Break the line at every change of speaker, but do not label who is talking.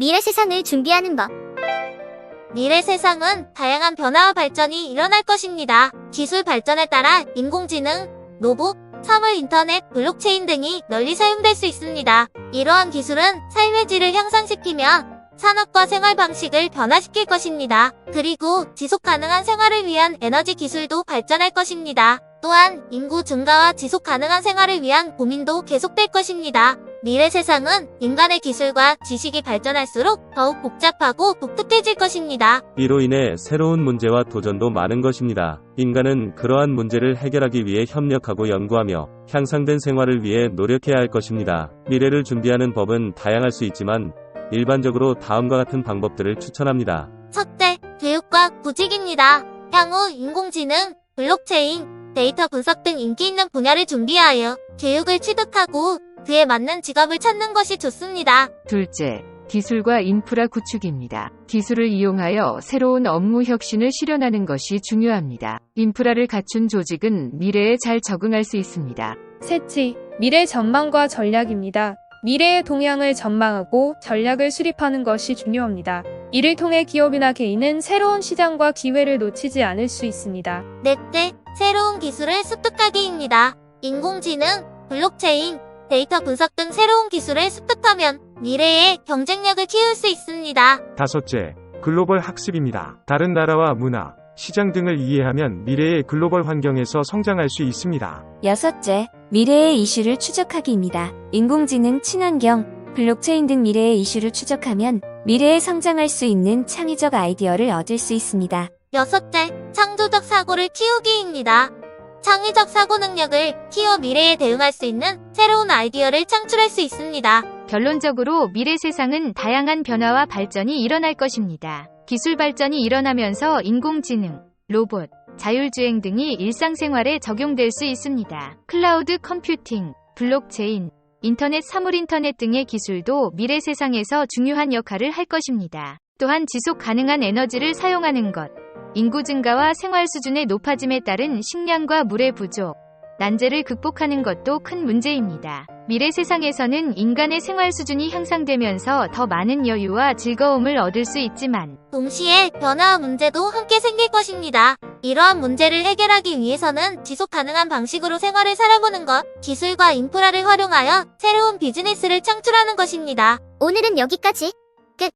미래 세상을 준비하는 법.
미래 세상은 다양한 변화와 발전이 일어날 것입니다. 기술 발전에 따라 인공지능, 로봇, 사물 인터넷, 블록체인 등이 널리 사용될 수 있습니다. 이러한 기술은 삶의 질을 향상시키며 산업과 생활 방식을 변화시킬 것입니다. 그리고 지속 가능한 생활을 위한 에너지 기술도 발전할 것입니다. 또한 인구 증가와 지속 가능한 생활을 위한 고민도 계속될 것입니다. 미래 세상은 인간의 기술과 지식이 발전할수록 더욱 복잡하고 독특해질 것입니다.
이로 인해 새로운 문제와 도전도 많은 것입니다. 인간은 그러한 문제를 해결하기 위해 협력하고 연구하며 향상된 생활을 위해 노력해야 할 것입니다. 미래를 준비하는 법은 다양할 수 있지만 일반적으로 다음과 같은 방법들을 추천합니다.
첫째, 교육과 구직입니다. 향후 인공지능, 블록체인, 데이터 분석 등 인기 있는 분야를 준비하여 교육을 취득하고 그에 맞는 직업을 찾는 것이 좋습니다.
둘째, 기술과 인프라 구축입니다. 기술을 이용하여 새로운 업무 혁신을 실현하는 것이 중요합니다. 인프라를 갖춘 조직은 미래에 잘 적응할 수 있습니다.
셋째, 미래 전망과 전략입니다. 미래의 동향을 전망하고 전략을 수립하는 것이 중요합니다. 이를 통해 기업이나 개인은 새로운 시장과 기회를 놓치지 않을 수 있습니다.
넷째, 새로운 기술을 습득하기입니다. 인공지능, 블록체인, 데이터 분석 등 새로운 기술을 습득하면 미래의 경쟁력을 키울 수 있습니다.
다섯째, 글로벌 학습입니다. 다른 나라와 문화, 시장 등을 이해하면 미래의 글로벌 환경에서 성장할 수 있습니다.
여섯째, 미래의 이슈를 추적하기입니다. 인공지능, 친환경, 블록체인 등 미래의 이슈를 추적하면 미래에 성장할 수 있는 창의적 아이디어를 얻을 수 있습니다.
여섯째, 창조적 사고를 키우기입니다. 창의적 사고 능력을 키워 미래에 대응할 수 있는 새로운 아이디어를 창출할 수 있습니다.
결론적으로 미래 세상은 다양한 변화와 발전이 일어날 것입니다. 기술 발전이 일어나면서 인공지능, 로봇, 자율주행 등이 일상생활에 적용될 수 있습니다. 클라우드 컴퓨팅, 블록체인, 인터넷 사물 인터넷 등의 기술도 미래 세상에서 중요한 역할을 할 것입니다. 또한 지속 가능한 에너지를 사용하는 것, 인구 증가와 생활 수준의 높아짐에 따른 식량과 물의 부족, 난제를 극복하는 것도 큰 문제입니다. 미래 세상에서는 인간의 생활 수준이 향상되면서 더 많은 여유와 즐거움을 얻을 수 있지만
동시에 변화와 문제도 함께 생길 것입니다. 이러한 문제를 해결하기 위해서는 지속 가능한 방식으로 생활을 살아보는 것, 기술과 인프라를 활용하여 새로운 비즈니스를 창출하는 것입니다.
오늘은 여기까지.